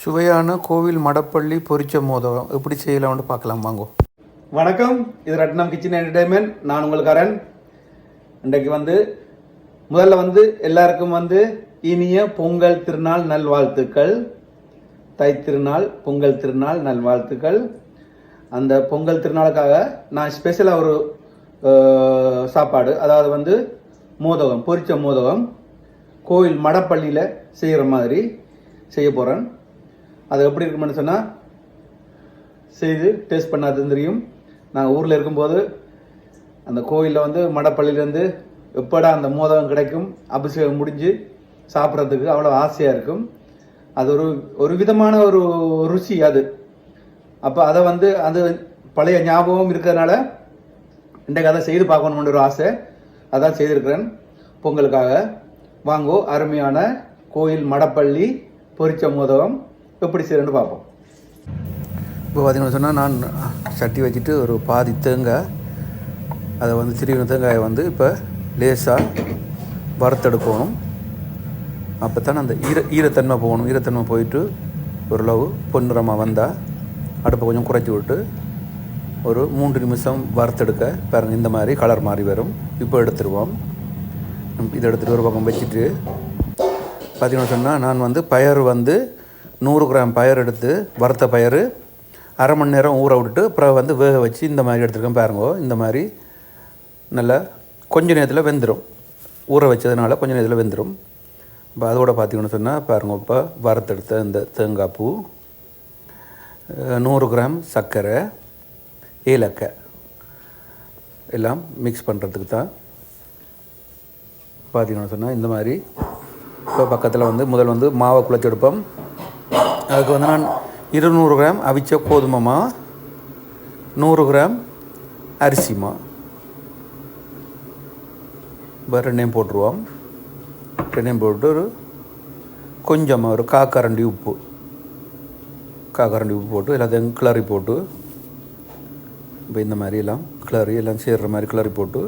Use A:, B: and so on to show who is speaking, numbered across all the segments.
A: சுவையான கோவில் மடப்பள்ளி பொரிச்ச மோதகம். எப்படி செய்யலாம்னு பார்க்கலாம் வாங்கோ.
B: வணக்கம் இது ரட்னம் கிச்சன் என்டர்டைன்மெண்ட் நான் உங்கள் கரண். இன்றைக்கு வந்து முதல்ல வந்து எல்லாருக்கும் வந்து இனிய பொங்கல் திருநாள் நல்வாழ்த்துக்கள். தை திருநாள் பொங்கல் திருநாள் நல்வாழ்த்துக்கள். அந்த பொங்கல் திருநாளுக்காக நான் ஸ்பெஷலாக ஒரு சாப்பாடு அதாவது வந்து மோதகம் பொரிச்ச மோதகம் கோவில் மடப்பள்ளியில் செய்கிற மாதிரி செய்ய போகிறேன் அது எப்படி இருக்குமென்னு சொன்னால் செய்து டேஸ்ட் பண்ணாதுன்னு தெரியும். நாங்கள் ஊரில் இருக்கும்போது அந்த கோயிலில் வந்து மடப்பள்ளியிலேருந்து எப்படா அந்த மோதகம் கிடைக்கும் அபிஷேகம் முடிஞ்சு சாப்பிட்றதுக்கு அவ்வளோ ஆசையாக இருக்கும். அது ஒரு ஒரு விதமான ஒரு ருசி அது. அப்போ அதை வந்து அது பழைய ஞாபகம் இருக்கிறதுனால இன்றைக்கு அதை செய்து பார்க்கணும்னு ஒரு ஆசை. அதான் செய்திருக்கிறேன். பொங்கலுக்காக வாங்கோ அருமையான கோயில் மடப்பள்ளி பொரிச்ச மோதகம். எப்படி செய்யணும்னு பார்ப்போம்.
A: இப்போ பார்த்தீங்கன்னு சொன்னால் நான் சட்டி வச்சுட்டு ஒரு பாதி தேங்காய் அதை வந்து திருவின தேங்காயை வந்து இப்போ லேசாக வறுத்தெடுக்கணும். அப்போ தான் அந்த ஈர ஈரத்தன்மை போகணும். ஈரத்தன்மை போயிட்டு ஓரளவு பொன்னிறமாக வந்தால் அடுப்பை கொஞ்சம் குறைச்சி விட்டு ஒரு மூன்று நிமிஷம் வறுத்தெடுக்க பாருங்க இந்த மாதிரி கலர் மாறி வரும். இப்போ எடுத்துருவோம். இதை எடுத்துகிட்டு ஒரு பக்கம் வச்சுட்டு பார்த்தீங்கன்னு சொன்னால் நான் வந்து பயறு வந்து நூறு கிராம் பயறு எடுத்து வறுத்த பயிர் அரை மணி நேரம் ஊற விட்டுட்டு அப்புறம் வந்து வேக வச்சு இந்த மாதிரி எடுத்துருக்கேன் பாருங்க. இந்த மாதிரி நல்லா கொஞ்ச நேரத்தில் வெந்துடும் ஊற வச்சதுனால கொஞ்ச நேரத்தில் வெந்துடும் இப்போ அதோட பார்த்தீங்கன்னு சொன்னால் பாருங்க இப்போ வறுத்தெடுத்த இந்த தேங்காய் பூ நூறு கிராம் சர்க்கரை ஏலக்காய் எல்லாம் மிக்ஸ் பண்ணுறதுக்கு தான் பார்த்தீங்கன்னு சொன்னால் இந்த மாதிரி. இப்போ பக்கத்தில் வந்து முதல் வந்து மாவை குழச்செடுப்போம் அதுக்கு வந்து நான் இருநூறு கிராம் அவிச்ச கோதுமைமா நூறு கிராம் அரிசிமா இப்போ ரெண்டையும் போட்டுருவோம். ரெண்டையும் போட்டு ஒரு கொஞ்சமாக ஒரு காக்கரண்டி உப்பு. காக்கரண்டி உப்பு போட்டு எல்லாத்தையும் கிளறி போட்டு இப்போ இந்த மாதிரி எல்லாம் கிளறி எல்லாம் சேர்கிற மாதிரி கிளறி போட்டு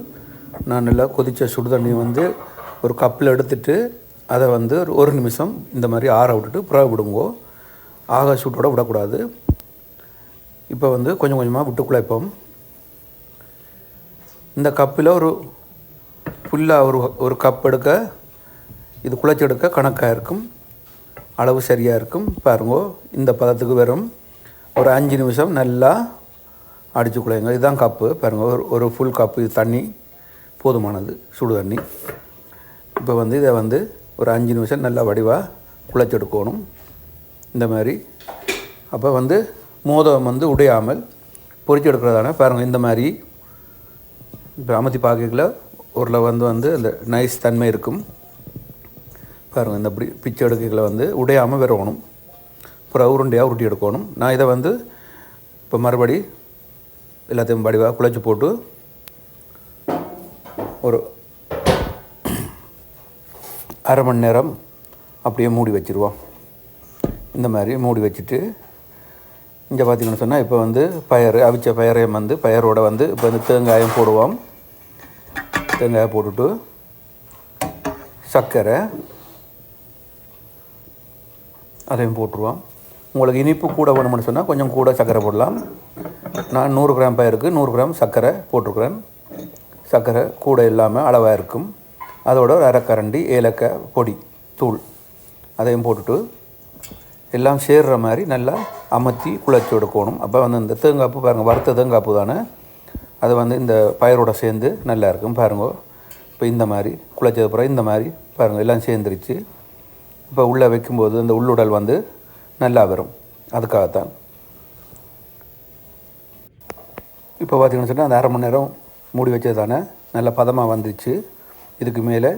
A: நான் நல்லா கொதித்த சுடு தண்ணி வந்து ஒரு கப்பில் எடுத்துட்டு அதை வந்து ஒரு ஒரு நிமிஷம் இந்த மாதிரி ஆற விட்டுட்டு பிறகு விடுங்கோ ஆக சூட்டோட விடக்கூடாது. இப்போ வந்து கொஞ்சம் கொஞ்சமாக விட்டு குழைப்போம் இந்த கப்பில் ஒரு ஃபுல்லாக ஒரு ஒரு கப் எடுக்க இது குழைச்சி எடுக்க கணக்காக இருக்கும். அளவு சரியாக இருக்கும். பாருங்கோ இந்த பதத்துக்கு வெறும் ஒரு அஞ்சு நிமிஷம் நல்லா அடித்து குழையுங்க. இதுதான் கப்பு. பாருங்க ஒரு ஒரு ஃபுல் கப்பு. இது தண்ணி. போதுமானது. சுடு தண்ணி. இப்போ வந்து இதை வந்து ஒரு அஞ்சு நிமிஷம் நல்லா வடிவாக குழைச்சி எடுக்கணும். இந்த மாதிரி. அப்போ வந்து மோதகம் வந்து உடையாமல் பொறிச்சு எடுக்கிறதான பாருங்கள் இந்த மாதிரி. இப்போ அமர்த்தி பார்க்கல வந்து வந்து அந்த நைஸ் தன்மை இருக்கும். பாருங்கள் இந்த இப்படி பிச்சை எடுக்கைகளை வந்து உடையாமல் விரவணும். அப்புறம் உருண்டையாக உருட்டி எடுக்கணும். நான் இதை வந்து இப்போ மறுபடி எல்லாத்தையும் வடிவாக குழச்சி போட்டு ஒரு அரை மணி நேரம் அப்படியே மூடி வச்சிருவோம். இந்த மாதிரி மூடி வச்சுட்டு இங்கே பார்த்தீங்கன்னு சொன்னால் இப்போ வந்து பயர் அவிச்ச பயரையும் வந்து பயரோடு வந்து இப்போ வந்து தேங்காயம் போடுவோம். தேங்காயை போட்டுட்டு சர்க்கரை அதையும் போட்டுருவோம். உங்களுக்கு இனிப்பு கூட வேணும்னு சொன்னால் கொஞ்சம் கூட சர்க்கரை போடலாம். நான் நூறு கிராம் பயிருக்கு நூறு கிராம் சர்க்கரை போட்டிருக்கிறேன். சர்க்கரை கூட இல்லாமல் அளவாக இருக்கும். அதோட ஒரு அரைக்கரண்டி ஏலக்காய் பொடி தூள் அதையும் போட்டுட்டு எல்லாம் சேர்ற மாதிரி நல்லா அமர்த்தி குழச்சி எடுக்கணும் அப்போ வந்து இந்த தேங்காப்பு பாருங்கள் வறுத்த தேங்காப்பு தானே? அது வந்து இந்த பயிரோட சேர்ந்து நல்லா இருக்கும் பாருங்க. இப்போ இந்த மாதிரி குழச்சது அப்புறம் இந்த மாதிரி பாருங்கள் எல்லாம் சேர்ந்துருச்சு. இப்போ உள்ளே வைக்கும்போது அந்த உள்ளுடல் வந்து நல்லா வரும். அதுக்காகத்தான். இப்போ பார்த்தீங்கன்னு சொன்னால் அந்த அரை மணி நேரம் மூடி வச்சது தானே? நல்ல பதமாக வந்துச்சு இதுக்கு மேலே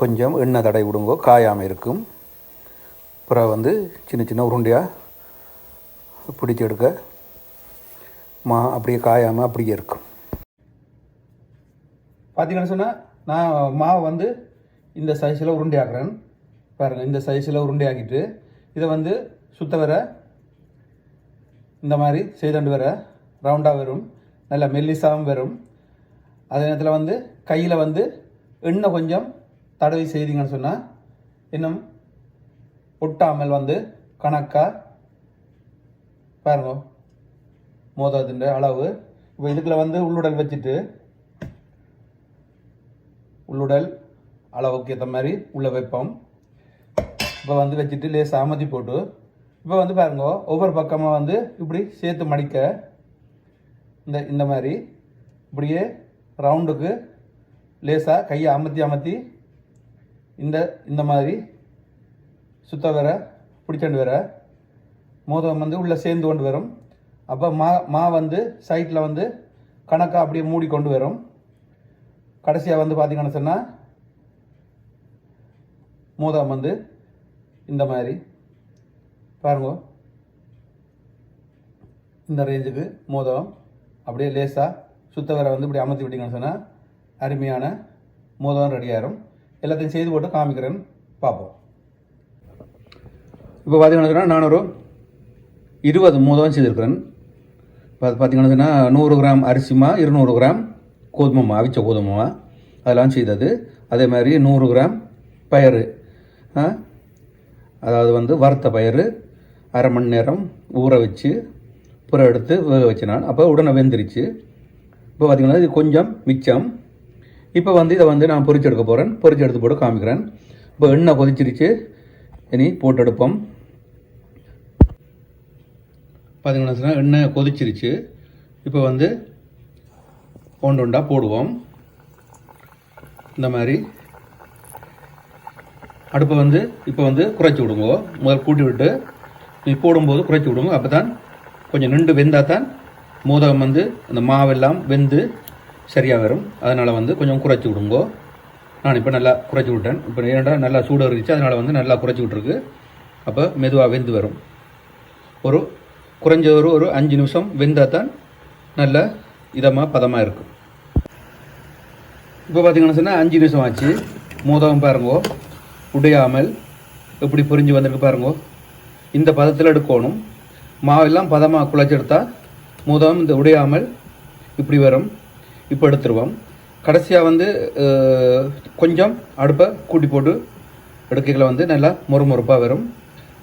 A: கொஞ்சம் எண்ணெய் தடை விடுங்கோ காயாமல் இருக்கும். புறா வந்து சின்ன சின்ன உருண்டையாக பிடிச்சி எடுக்க. மா அப்படியே காயாமல் அப்படியே இருக்கும்.
B: பார்த்தீங்கன்னு சொன்னால் நான் மாவை வந்து இந்த சைஸில் உருண்டையாக்குறேன் பாருங்கள் இந்த சைஸில் உருண்டையாக்கிட்டு இதை வந்து சுத்த வர இந்த மாதிரி செய்தண்டு வர ரவுண்டாக வரும். நல்ல மெல்லிசாகவும் வரும். அதே நேரத்தில் வந்து கையில் வந்து எண்ணெய் கொஞ்சம் தடவி செய்தீங்கன்னு சொன்னால் இன்னும் ஒட்டாமல் வந்து கணக்காக பாருங்க மோதிரத்தின் அளவு. இப்போ இதுக்குள்ள வந்து உள்ளுடல் வச்சுட்டு உள்ளுடல் அளவுக்கு ஏற்ற மாதிரி உள்ளே வைப்போம். இப்போ வந்து வச்சுட்டு லேசாக அமர்த்தி போட்டு இப்போ வந்து பாருங்க ஒவ்வொரு பக்கமாக வந்து இப்படி சேர்த்து மடிக்க இந்த இந்த மாதிரி இப்படியே ரவுண்டுக்கு லேசாக கையை அமர்த்தி அமர்த்தி இந்த இந்த மாதிரி சுத்த வர பிடிச்சண்டு வர மோதகம் வந்து உள்ளே சேர்ந்து கொண்டு வரும். அப்போ மா மா வந்து சைட்டில் வந்து கணக்காக அப்படியே மூடி கொண்டு வரும். கடைசியாக வந்து பார்த்தீங்கன்னு சொன்னால் மோதகம் வந்து இந்த மாதிரி. பாருங்க. இந்த ரேஞ்சுக்கு மோதகம் அப்படியே லேசாக சுத்தவரை வந்து இப்படி அமர்த்தி விட்டீங்கன்னு சொன்னால் அருமையான மோதகம் ரெடி எல்லாத்தையும் செய்து போட்டு காமிக்கிறேன்னு பார்ப்போம் இப்போ பார்த்தீங்கன்னா நான் ஒரு இருபது மோதகம் செய்திருக்கிறேன். இப்போ அது நூறு கிராம் அரிசிமா இருநூறு கிராம் கோதுமைமா அவிச்ச கோதுமைமா அதெல்லாம் செய்தது. அதே மாதிரி நூறு கிராம் பயறு அதாவது வந்து வறுத்த பயிறு அரை மணி நேரம் ஊற வச்சு புற எடுத்து வேக வச்சு நான் அப்போ உடனே வெந்துருச்சு. இப்போ பார்த்தீங்கன்னா இது கொஞ்சம் மிச்சம். இப்போ வந்து இதை வந்து நான் பொறிச்சு எடுக்க போகிறேன் பொறிச்சு எடுத்து போட்டு காமிக்கிறேன். இப்போ எண்ணெய் கொதிச்சிருச்சு. இனி போட்டு எடுப்போம் பார்த்தீங்கன்னா சொன்னா எண்ணெய் கொதிச்சிருச்சு. இப்போ வந்து ஒன்று ஒன்றா போடுவோம். இந்த மாதிரி. அடுப்பை வந்து இப்போ வந்து குறைச்சி விடுங்க. முதல் கூட்டி விட்டு நீ போடும்போது குறைச்சி விடுங்க. அப்போ தான் கொஞ்சம் நின்று வெந்தால் தான் மோதகம் வந்து அந்த மாவெல்லாம் வெந்து சரியாக வரும். அதனால் வந்து கொஞ்சம் குறைச்சி விடுங்கோ. நான் இப்போ நல்லா குறைச்சி விட்டேன். இப்போ ஏன்டா நல்லா சூடு இருந்துச்சு அதனால் வந்து நல்லா குறைச்சி விட்ருக்கு அப்போ மெதுவாக வெந்து வரும். ஒரு குறைஞ்ச ஒரு ஒரு அஞ்சு நிமிஷம் வெந்தால் தான் நல்ல இதமாக பதமாக இருக்கும். இப்போ பார்த்தீங்கன்னு சொன்னால் அஞ்சு நிமிஷம் ஆச்சு. மோதகம் பாருங்கோ. உடையாமல் எப்படி பொறிஞ்சு வந்திருக்கு பாருங்கோ. இந்த பதத்தில் எடுக்கணும். மாவெல்லாம் பதமாக குழைச்செடுத்தா மோதகம் இந்த உடையாமல் இப்படி வரும். இப்போ எடுத்துருவோம். கடைசியாக வந்து கொஞ்சம் அடுப்பை கூட்டி போட்டு எடுக்கைகளை வந்து நல்லா மொறுமொறுப்பாக வரும்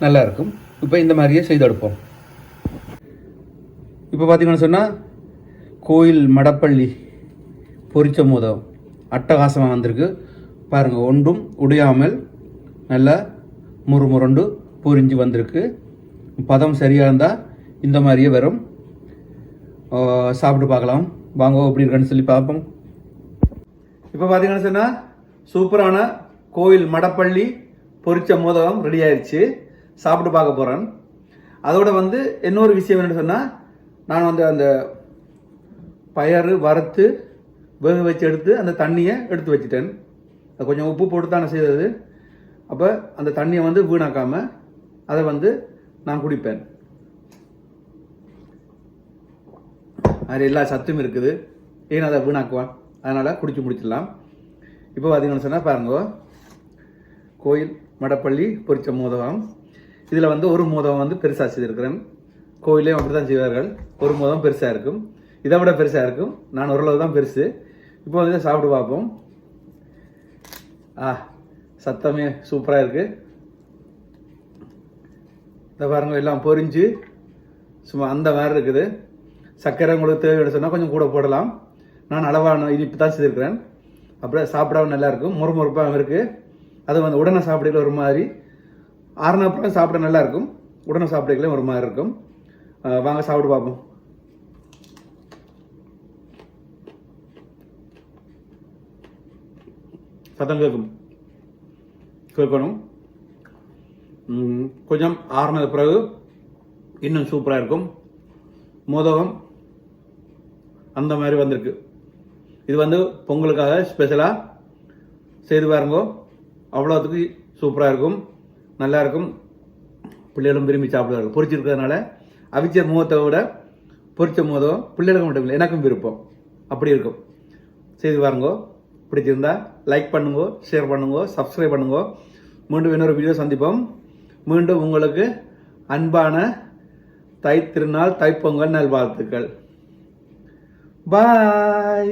B: நல்லா இருக்கும். இப்போ இந்த மாதிரியே செய்து எடுப்போம். இப்போ பார்த்திங்கன்னு சொன்னால் கோயில் மடப்பள்ளி பொரிச்ச மோதம் அட்டகாசமாக வந்திருக்கு. பாருங்கள் ஒன்றும் உடையாமல் நல்லா முறுமுரண்டு பொரிஞ்சு வந்திருக்கு. பதம் சரியாக இருந்தால் இந்த மாதிரியே வரும் சாப்பிட்டு பார்க்கலாம். வாங்க எப்படி இருக்கான்னு சொல்லி பார்ப்போம். இப்போ பார்த்தீங்கன்னு சொன்னால் சூப்பரான கோயில் மடப்பள்ளி பொரிச்ச மோதகம் ரெடி ஆயிடுச்சு சாப்பிட்டு பார்க்க போகிறேன் அதோட வந்து இன்னொரு விஷயம் என்னென்னு சொன்னால் நான் வந்து அந்த பயறு வறுத்து வேக வச்சு எடுத்து அந்த தண்ணியை எடுத்து வச்சுட்டேன். அது கொஞ்சம் உப்பு போட்டு தான் நான் செய்தது. அப்போ அந்த தண்ணியை வந்து வீணாக்காமல் அதை வந்து நான் குடிப்பேன். அதில் எல்லா சத்தும் இருக்குது. ஏன் அதை வீணாக்குவான்? அதனால் குடிச்சு முடிச்சிடலாம். இப்போ பார்த்தீங்கன்னு சொன்னால் பாருங்க கோயில் மடப்பள்ளி பொரிச்ச மோதகம். இதில் வந்து ஒரு மோதகம் வந்து பெருசாக செய்திருக்கிறேன் கோயிலையும் அப்படி தான் செய்வார்கள். ஒரு மோதகம் பெருசாக இருக்கும். இதை விட பெருசாக இருக்கும். நான் ஓரளவு தான் பெருசு. இப்போ வந்து சாப்பிட்டு பார்ப்போம். ஆ சத்தமே சூப்பராக இருக்குது இந்த பாருங்க எல்லாம் பொரிஞ்சு சும்மா அந்த மாதிரி இருக்குது. சர்க்கரை உங்களுக்கு தேவையான சொன்னால் கொஞ்சம் கூட போடலாம். நான் அளவான இனிப்பு தான் செய்திருக்கிறேன். அப்படியே சாப்பிடாம நல்லா இருக்கும். முறுமுறுப்பாகவும் இருக்குது அது வந்து உடனே சாப்பிடல ஒரு மாதிரி. ஆறுனப்புறம் சாப்பிட நல்லாயிருக்கும் உடனே சாப்பிடல ஒரு மாதிரி இருக்கும். வாங்க சாப்பிட்டு பார்ப்போம். சத்தம் கேட்கும். கேட்கணும். கொஞ்சம் ஆறுனது பிறகு இன்னும் சூப்பராக இருக்கும். மோதகம் அந்த மாதிரி வந்திருக்கு. இது வந்து பொங்கலுக்காக ஸ்பெஷலாக செய்து பாருங்க. அவ்வளோத்துக்கு சூப்பராக இருக்கும். நல்லாயிருக்கும் பிள்ளைகளும் விரும்பி சாப்பிடுவார்கள். பொரிச்சிருக்கிறதுனால அவிச்ச முகத்தை விட பொறிச்ச மோதகம் பிள்ளைகளுக்கு மட்டும் இல்லை எனக்கும் விருப்பம். அப்படி இருக்கும். செய்து பாருங்க. பிடிச்சிருந்தா லைக் பண்ணுங்க ஷேர் பண்ணுங்க சப்ஸ்கிரைப் பண்ணுங்க. மீண்டும் இன்னொரு வீடியோ சந்திப்போம். மீண்டும் உங்களுக்கு அன்பான தை திருநாள் தைப்பொங்கல் நல்வாழ்த்துக்கள். பாய்